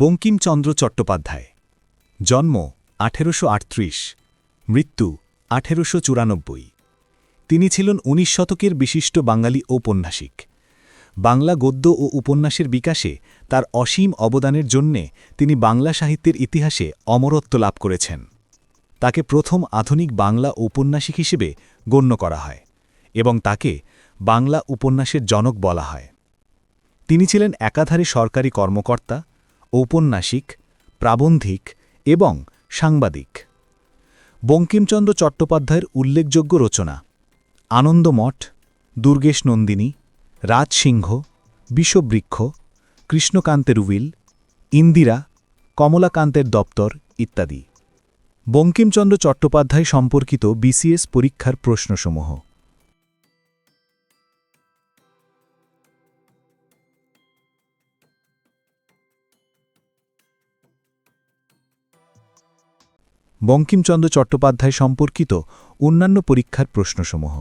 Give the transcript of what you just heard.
বঙ্কিমচন্দ্র চট্টোপাধ্যায়। জন্ম আঠেরোশো আটত্রিশ, মৃত্যু আঠেরোশো তিনি ছিলেন উনিশ শতকের বিশিষ্ট বাঙালি ঔপন্যাসিক। বাংলা গদ্য ও উপন্যাসের বিকাশে তার অসীম অবদানের জন্যে তিনি বাংলা সাহিত্যের ইতিহাসে অমরত্ব লাভ করেছেন। তাকে প্রথম আধুনিক বাংলা ঔপন্যাসিক হিসেবে গণ্য করা হয় এবং তাকে বাংলা উপন্যাসের জনক বলা হয়। তিনি ছিলেন একাধারে সরকারি কর্মকর্তা ঔপন্যাসিক, প্রাবন্ধিক এবং সাংবাদিক। বঙ্কিমচন্দ্র চট্টোপাধ্যায়ের উল্লেখযোগ্য রচনা, আনন্দমঠ, দুর্গেশ নন্দিনী, রাজসিংহ বিষবৃক্ষ কৃষ্ণকান্তের উইল, ইন্দিরা, কমলাকান্তের দপ্তর ইত্যাদি। বঙ্কিমচন্দ্র চট্টোপাধ্যায় সম্পর্কিত বিসিএস পরীক্ষার প্রশ্নসমূহ। বঙ্কিমচন্দ্র চট্টোপাধ্যায় সম্পর্কিত অন্যান্য পরীক্ষার প্রশ্নসমূহ।